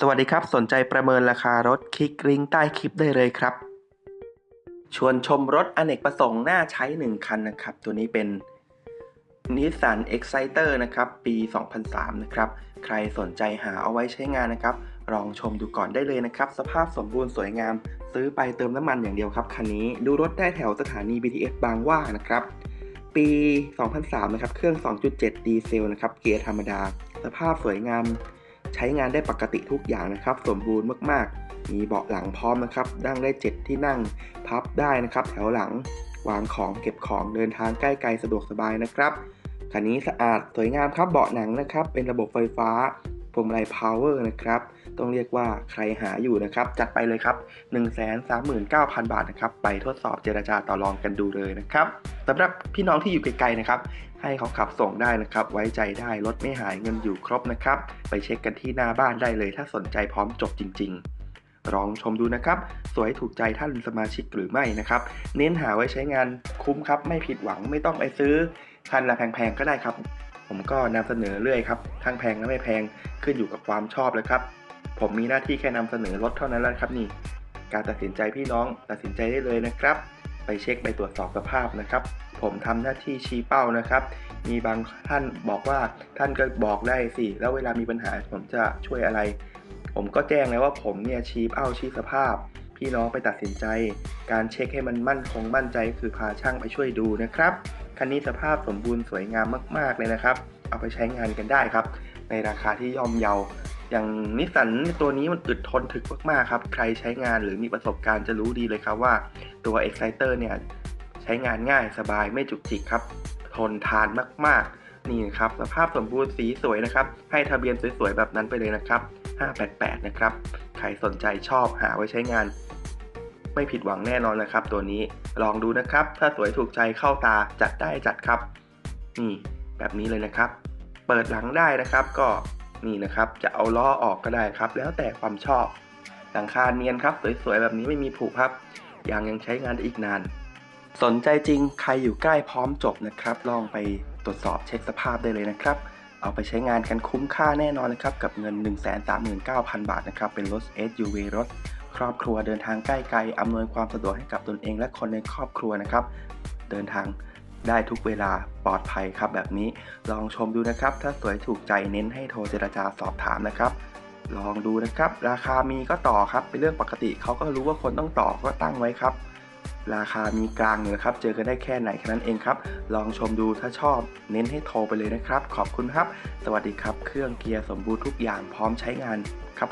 สวัสดีครับ สนใจประเมินราคารถคลิกลิงก์ใต้คลิปได้เลยครับ ชวนชมรถอเนกประสงค์หน่าใช้ 1 คันนะครับ ตัวนี้เป็น Nissan Exciter นะครับ ปี 2003 นะครับ ใครสนใจหาเอาไว้ใช้งานนะครับ ลองชมดูก่อนได้เลยนะครับ สภาพสมบูรณ์สวยงาม ซื้อไปเติมน้ำมันอย่างเดียวครับ คันนี้ดูรถได้แถวสถานี BTS บางหว่านะครับ ปี 2003 นะครับ เครื่อง 2.7 ดีเซลนะครับ เกียร์ธรรมดา สภาพสวยงาม ใช้งานได้ปกติทุกอย่างนะครับ สมบูรณ์มากๆ มีเบาะหลังพร้อมนะครับนั่งได้ 7 ที่นั่งพับได้นะครับ แถวหลังวางของเก็บของเดินทางใกล้ไกลสะดวกสบายนะครับคันนี้สะอาดสวยงามครับเบาะหนังนะครับ เป็นระบบไฟฟ้า พวงมาลัยพาวเวอร์นะครับ ต้องเรียกว่าใครหาอยู่นะครับ จัดไปเลยครับ 139,000 บาทนะครับ ไปทดสอบเจรจาต่อรองกันดูเลยนะครับสำหรับพี่น้องที่อยู่ไกลๆนะครับ ให้เขาขับส่งได้นะครับ ไว้ใจได้รถไม่หายเงินอยู่ครบนะครับ ไปเช็คกันที่หน้าบ้านได้เลย ถ้าสนใจพร้อมจบจริง ๆลองชมดูนะครับ สวยถูกใจท่านสมาชิกหรือไม่นะครับ เน้นหาไว้ใช้งานคุ้มครับ ไม่ผิดหวังไม่ต้องไปซื้อคันละแพงๆก็ได้ครับ ผมก็นำเสนอเรื่อยครับ ทั้งแพงและไม่แพงขึ้นอยู่กับความชอบเลยครับ ผมมีหน้าที่แค่นำเสนอรถเท่านั้นแหละครับนี่ การตัดสินใจพี่น้องตัดสินใจได้เลยนะครับ ไปเช็คไปตรวจสอบสภาพนะครับ ผมทำหน้าที่ชี้เป้านะครับ มีบางท่านบอกว่าท่านก็บอกได้สิ แล้วเวลามีปัญหาผมจะช่วยอะไร ผมก็แจ้งเลยว่าผมเนี่ยชี้เป้าชี้สภาพ พี่น้องไปตัดสินใจ การเช็คให้มันมั่นคงมั่นใจคือพาช่างไปช่วยดูนะครับ คันนี้สภาพสมบูรณ์สวยงามมาก ๆ เลยนะครับ เอาไปใช้งานกันได้ครับ ในราคาที่ย่อมเยา อย่างนิสสันตัวนี้มันอึดทนถึกมากๆครับ ใครใช้งานหรือมีประสบการณ์จะรู้ดีเลยครับว่าตัว Exciter เนี่ยใช้งานง่ายสบายไม่จุกจิกครับ ทนทานมาก ๆ นี่ครับสภาพสมบูรณ์สีสวยนะครับ ให้ทะเบียนสวยๆแบบนั้นไปเลยนะครับ588 นะครับ ใครสนใจชอบหาไว้ใช้งาน ไม่ผิดหวังแน่นอนนะครับ ตัวนี้ลองดูนะครับ ถ้าสวยถูกใจเข้าตาจัดได้จัดครับนี่แบบนี้เลยนะครับ เปิดหลังได้นะครับก็นี่นะครับ จะเอาล้อออกก็ได้ครับ แล้วแต่ความชอบหลังคาเนียนครับ สวยๆแบบนี้ไม่มีผุครับยางยังใช้งานได้อีกนาน สนใจจริงใครอยู่ใกล้พร้อมจบนะครับ ลองไปตรวจสอบเช็คสภาพได้เลยนะครับ เอาไปใช้งานกันคุ้มค่าแน่นอนนะครับ กับเงิน 139,000 บาทนะครับ เป็นรถ SUV รถ ครอบครัวเดินทางใกล้ไกลอำนวยความสะดวกให้กับตนเองและคนในครอบครัวนะครับ เดินทางได้ทุกเวลาปลอดภัยครับแบบนี้ลองชมดูนะครับ ถ้าสวยถูกใจเน้นให้โทรเจรจาสอบถามนะครับ ลองดูนะครับ ราคามีก็ต่อครับเป็นเรื่องปกติเขาก็รู้ว่าคนต้องต่อก็ตั้งไว้ครับ ราคามีกลางอยู่นะครับ เจอกันได้แค่ไหนแค่นั้นเองครับ ลองชมดูถ้าชอบ เน้นให้โทรไปเลยนะครับ ขอบคุณครับ สวัสดีครับ เครื่องเกียร์สมบูรณ์ทุกอย่างพร้อมใช้งานครับ